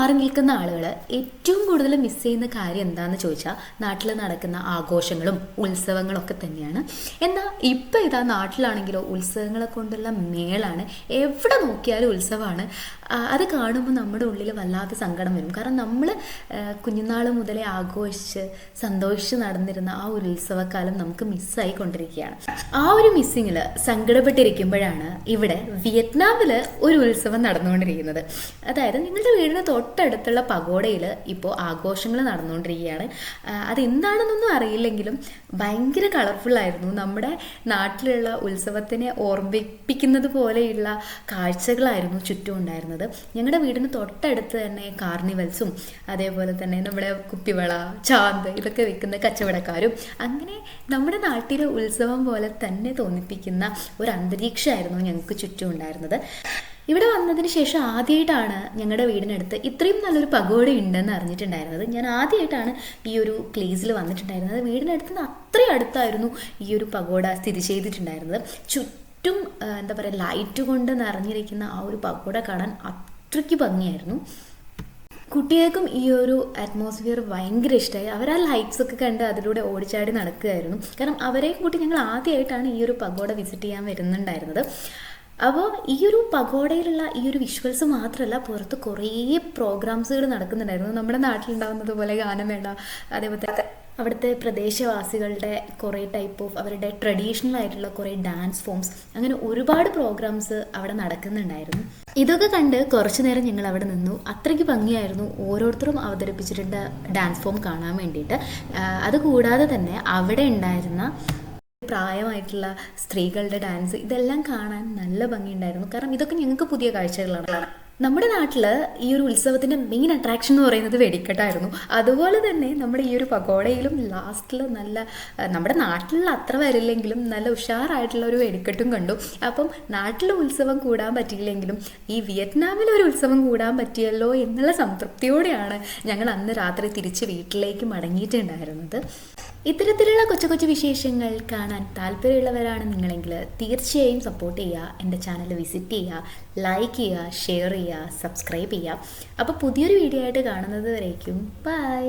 മാറി നിൽക്കുന്ന ആളുകൾ ഏറ്റവും കൂടുതൽ മിസ് ചെയ്യുന്ന കാര്യം എന്താണെന്ന് ചോദിച്ചാൽ നാട്ടിൽ നടക്കുന്ന ആഘോഷങ്ങളും ഉത്സവങ്ങളും ഒക്കെ തന്നെയാണ്. എന്നാൽ ഇപ്പം ഇതാ നാട്ടിലാണെങ്കിലോ ഉത്സവങ്ങളെ കൊണ്ടുള്ള മേളാണ് എവിടെ നോക്കിയാലും ഉത്സവമാണ് അത് കാണുമ്പോൾ നമ്മുടെ ഉള്ളിൽ വല്ലാത്ത സങ്കടം വരും. കാരണം നമ്മൾ കുഞ്ഞുനാൾ മുതലേ ആഘോഷിച്ച് സന്തോഷിച്ച് നടന്നിരുന്ന ആ ഒരു ഉത്സവകാലം നമുക്ക് മിസ്സായി കൊണ്ടിരിക്കുകയാണ്. ആ ഒരു മിസ്സിങ്ങിൽ സങ്കടപ്പെട്ടിരിക്കുമ്പോഴാണ് ഇവിടെ വിയറ്റ്നാമിൽ ഒരു ഉത്സവം നടന്നുകൊണ്ടിരിക്കുന്നത്. അതായത് നിങ്ങളുടെ വീടിന് തൊട്ടടുത്തുള്ള പഗോഡയിൽ ഇപ്പോൾ ആഘോഷങ്ങൾ നടന്നുകൊണ്ടിരിക്കുകയാണ് അതെന്താണെന്നൊന്നും അറിയില്ലെങ്കിലും ഭയങ്കര കളർഫുള്ളായിരുന്നു നമ്മുടെ നാട്ടിലുള്ള ഉത്സവത്തിനെ ഓർമ്മിപ്പിക്കുന്നത് പോലെയുള്ള കാഴ്ചകളായിരുന്നു ചുറ്റും ഉണ്ടായിരുന്നത്. ഞങ്ങളുടെ വീടിന് തൊട്ടടുത്ത് തന്നെ കാർണിവൽസും അതേപോലെ തന്നെ നമ്മുടെ കുപ്പിവള ചാന്ത് ഇതൊക്കെ വെക്കുന്ന കച്ചവടക്കാരും അങ്ങനെ നമ്മുടെ നാട്ടിലെ ഉത്സവം പോലെ തന്നെ തോന്നിപ്പിക്കുന്ന ഒരു അന്തരീക്ഷമായിരുന്നു ഞങ്ങൾക്ക് ചുറ്റും ഉണ്ടായിരുന്നത്. ഇവിടെ വന്നതിന് ശേഷം ആദ്യമായിട്ടാണ് ഞങ്ങളുടെ വീടിനടുത്ത് ഇത്രയും നല്ലൊരു പകോട ഉണ്ടെന്ന് അറിഞ്ഞിട്ടുണ്ടായിരുന്നത്. ഞാൻ ആദ്യമായിട്ടാണ് ഈ ഒരു പ്ലേസിൽ വന്നിട്ടുണ്ടായിരുന്നത്. വീടിനടുത്ത് അത്രയും അടുത്തായിരുന്നു ഈ ഒരു പകോട സ്ഥിതി ചെയ്തിട്ടുണ്ടായിരുന്നത്. ചുറ്റും എന്താ പറയുക ലൈറ്റ് കൊണ്ട് നിറഞ്ഞിരിക്കുന്ന ആ ഒരു പകോട കാണാൻ അത്രയ്ക്ക് ഭംഗിയായിരുന്നു. കുട്ടികൾക്കും ഈ ഒരു അറ്റ്മോസ്ഫിയർ ഭയങ്കര ഇഷ്ടമായി അവർ ആ ലൈറ്റ്സ് ഒക്കെ കണ്ട് അതിലൂടെ ഓടിച്ചാടി നടക്കുകയായിരുന്നു. കാരണം അവരെയും കൂട്ടി ഞങ്ങൾ ആദ്യമായിട്ടാണ് ഈ ഒരു പഗോഡ വിസിറ്റ് ചെയ്യാൻ വരുന്നുണ്ടായിരുന്നത്. അപ്പോൾ ഈ ഒരു പഗോഡയിലുള്ള ഈ ഒരു വിഷ്വൽസ് മാത്രമല്ല പുറത്ത് കുറേ പ്രോഗ്രാംസുകൾ നടക്കുന്നുണ്ടായിരുന്നു. നമ്മുടെ നാട്ടിലുണ്ടാകുന്നത് പോലെ ഗാനമേള അതേപോലെ അവിടുത്തെ പ്രദേശവാസികളുടെ കുറേ ടൈപ്പ് ഓഫ് അവരുടെ ട്രഡീഷണൽ ആയിട്ടുള്ള കുറേ ഡാൻസ് ഫോംസ് അങ്ങനെ ഒരുപാട് പ്രോഗ്രാംസ് അവിടെ നടക്കുന്നുണ്ടായിരുന്നു. ഇതൊക്കെ കണ്ട് കുറച്ചു നേരം ഞങ്ങൾ അവിടെ നിന്നു. അത്രയ്ക്ക് ഭംഗിയായിരുന്നു ഓരോരുത്തരും അവതരിപ്പിച്ചിട്ടുണ്ട് ഡാൻസ് ഫോം കാണാൻ വേണ്ടിയിട്ട്. അതുകൂടാതെ തന്നെ അവിടെ ഉണ്ടായിരുന്ന പ്രായമായിട്ടുള്ള സ്ത്രീകളുടെ ഡാൻസ് ഇതെല്ലാം കാണാൻ നല്ല ഭംഗിയുണ്ടായിരുന്നു. കാരണം ഇതൊക്കെ ഞങ്ങൾക്ക് പുതിയ കാഴ്ചകളാണ്. നമ്മുടെ നാട്ടിൽ ഈ ഒരു ഉത്സവത്തിന്റെ മെയിൻ അട്രാക്ഷൻ എന്ന് പറയുന്നത് വെടിക്കെട്ടായിരുന്നു. അതുപോലെ തന്നെ നമ്മുടെ ഈ ഒരു പകോടയിലും ലാസ്റ്റിൽ നല്ല നമ്മുടെ നാട്ടിലുള്ള അത്ര വരില്ലെങ്കിലും നല്ല ഉഷാറായിട്ടുള്ള ഒരു വെടിക്കെട്ടും കണ്ടു. അപ്പം നാട്ടിലെ ഉത്സവം കൂടാൻ പറ്റിയില്ലെങ്കിലും ഈ വിയറ്റ്നാമിലെ ഒരു ഉത്സവം കൂടാൻ പറ്റിയല്ലോ എന്നുള്ള സംതൃപ്തിയോടെയാണ് ഞങ്ങൾ അന്ന് രാത്രി തിരിച്ച് വീട്ടിലേക്ക് മടങ്ങിയിട്ടുണ്ടായിരുന്നത്. ഇത്തരത്തിലുള്ള കൊച്ചു കൊച്ചു വിശേഷങ്ങൾ കാണാൻ താല്പര്യമുള്ളവരാണ് നിങ്ങളെങ്കിൽ തീർച്ചയായും സപ്പോർട്ട് ചെയ്യുക എന്റെ ചാനൽ വിസിറ്റ് ചെയ്യുക ലൈക്ക് ചെയ്യുക ഷെയർ ചെയ്യുക സബ്സ്ക്രൈബ് ചെയ്യുക. അപ്പോൾ പുതിയൊരു വീഡിയോ ആയിട്ട് കാണുന്നത് വരേക്കും. ബൈ